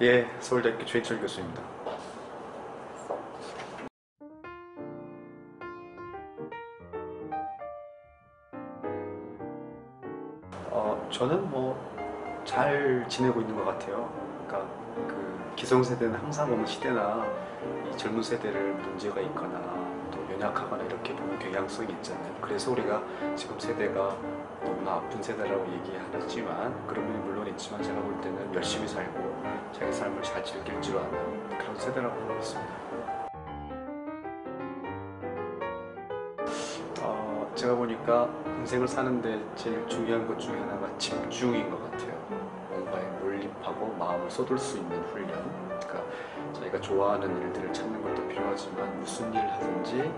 예, 서울대학교 최인철 교수입니다. 어, 저는 뭐 잘 지내고 있는 것 같아요. 그러니까 그 기성세대는 항상 어느 시대나 이 젊은 세대를 문제가 있거나 또 연약하거나 이렇게 보는 경향성이 있잖아요. 그래서 우리가 지금 세대가 너무나 아픈 세대라고 얘기하지만 그런 면이 물론 있지만 제가 볼 때는 열심히 살고 자기 삶을 잘 즐길 줄 아는 그런 세대라고 보고 있습니다. 어, 제가 보니까 인생을 사는데 제일 중요한 것 중에 하나가 집중인 것 같아요. 뭔가에 몰입하고 마음을 쏟을 수 있는 훈련. 그러니까 자기가 좋아하는 일들을 찾는 것도 필요하지만 무슨 일 하든지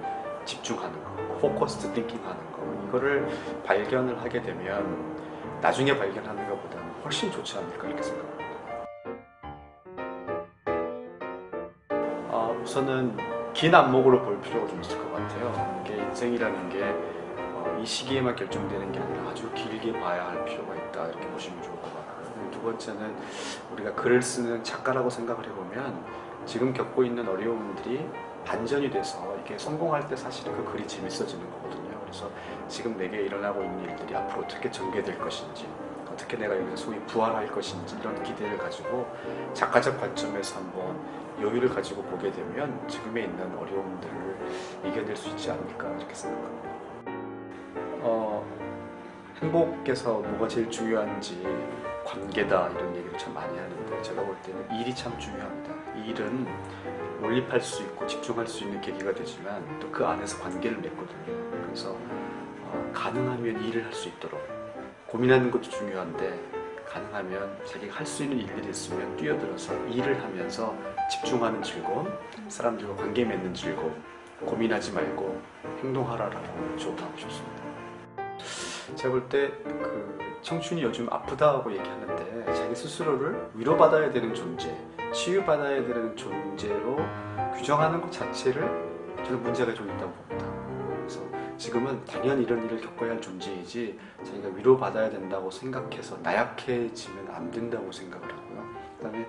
집중하는 거, 포커스드 띵킹 하는 거. 이거를 발견을 하게 되면 나중에 발견하는 것보다는 훨씬 좋지 않을까 이렇게 생각합니다. 아, 우선은 긴 안목으로 볼 필요가 좀 있을 것 같아요. 이게 인생이라는 게 어, 이 시기에만 결정되는 게 아니라 아주 길게 봐야 할 필요가 있다 이렇게 보시면 좋을 것 같고요. 두 번째는 우리가 글을 쓰는 작가라고 생각을 해보면 지금 겪고 있는 어려움들이 반전이 돼서 이게 성공할 때 사실은 그 글이 재밌어지는 거거든요. 그래서 지금 내게 일어나고 있는 일들이 앞으로 어떻게 전개될 것인지 어떻게 내가 여기서 소위 부활할 것인지 이런 기대를 가지고 작가적 관점에서 한번 여유를 가지고 보게 되면 지금에 있는 어려움들을 이겨낼 수 있지 않을까 이렇게 생각합니다. 어, 행복에서 뭐가 제일 중요한지 관계다 이런 얘기를 참 많이 하는데 제가 볼 때는 일이 참 중요합니다. 일은 몰입할 수 있고 집중할 수 있는 계기가 되지만 또 그 안에서 관계를 맺거든요. 그래서 어, 가능하면 일을 할 수 있도록 고민하는 것도 중요한데 가능하면 자기가 할 수 있는 일들이 있으면 뛰어들어서 일을 하면서 집중하는 즐거움, 사람들과 관계 맺는 즐거움, 고민하지 말고 행동하라라고 조언하고 싶습니다. 제가 볼 때 그 청춘이 요즘 아프다고 얘기하는데 자기 스스로를 위로받아야 되는 존재, 치유받아야 되는 존재로 규정하는 것 자체를 저는 문제가 좀 있다고 봅니다. 그래서 지금은 당연히 이런 일을 겪어야 할 존재이지 자기가 위로받아야 된다고 생각해서 나약해지면 안 된다고 생각을 하고요. 그 다음에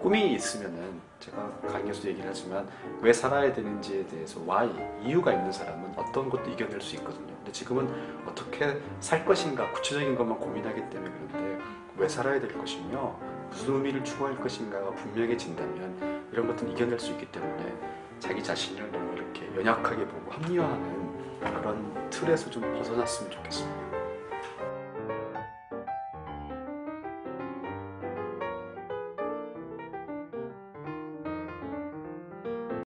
꿈이 있으면은 제가 강의에서 얘기를 하지만 왜 살아야 되는지에 대해서 why 이유가 있는 사람은 어떤 것도 이겨낼 수 있거든요. 근데 지금은 어떻게 살 것인가 구체적인 것만 고민하기 때문에 그런데 왜 살아야 될 것이며 무슨 의미를 추구할 것인가가 분명해진다면 이런 것들은 이겨낼 수 있기 때문에 자기 자신을 너무 이렇게 연약하게 보고 합리화하는 그런 틀에서 좀 벗어났으면 좋겠습니다.